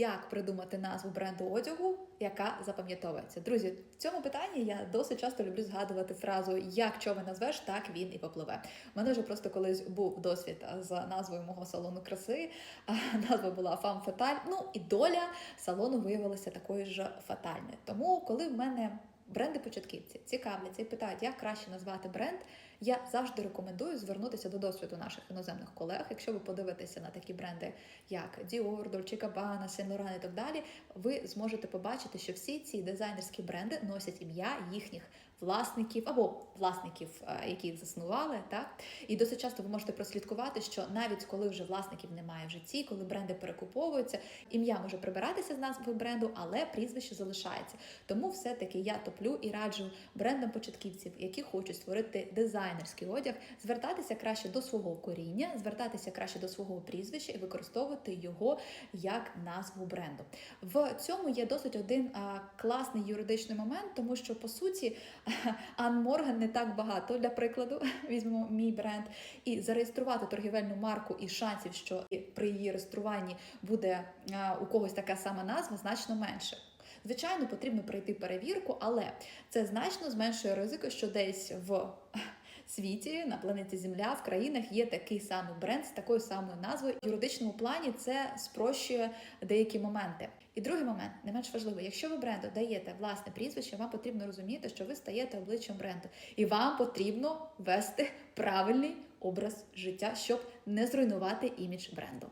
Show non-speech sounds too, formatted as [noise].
як придумати назву бренду одягу, яка запам'ятовується. Друзі, в цьому питанні я досить часто люблю згадувати фразу Як човен назвеш, так він і попливе. У мене вже просто колись був досвід з назвою мого салону краси. [laughs] Назва була Фам Фаталь. Ну і доля салону виявилася такою ж фатальною. Тому, коли в мене бренди-початківці цікавляться і питають, як краще назвати бренд, я завжди рекомендую звернутися до досвіду наших іноземних колег. Якщо ви подивитеся на такі бренди, як Dior, Dolce Gabbana, Saint Laurent і так далі, ви зможете побачити, що всі ці дизайнерські бренди носять ім'я їхніх власників або власників, е, які їх заснували. Так і досить часто ви можете прослідкувати, що навіть коли вже власників немає в житті, коли бренди перекуповуються, ім'я може прибиратися з назви бренду, але прізвище залишається. Тому все-таки я топлю і раджу брендам початківців, які хочуть створити дизайнерський одяг, звертатися краще до свого коріння, звертатися краще до свого прізвища і використовувати його як назву бренду. В цьому є досить один а, класний юридичний момент, тому що по суті [laughs] Ан Морган не так багато для прикладу. [laughs] Візьмемо мій бренд, і зареєструвати торгівельну марку і шансів, що при її реєструванні буде у когось така сама назва, значно менше. Звичайно, потрібно пройти перевірку, але це значно зменшує ризику, що десь в світі на планеті Земля в країнах є такий самий бренд з такою самою назвою. В юридичному плані це спрощує деякі моменти. І другий момент, не менш важливий, якщо ви бренду даєте власне прізвище, вам потрібно розуміти, що ви стаєте обличчям бренду, і вам потрібно вести правильний образ життя, щоб не зруйнувати імідж бренду.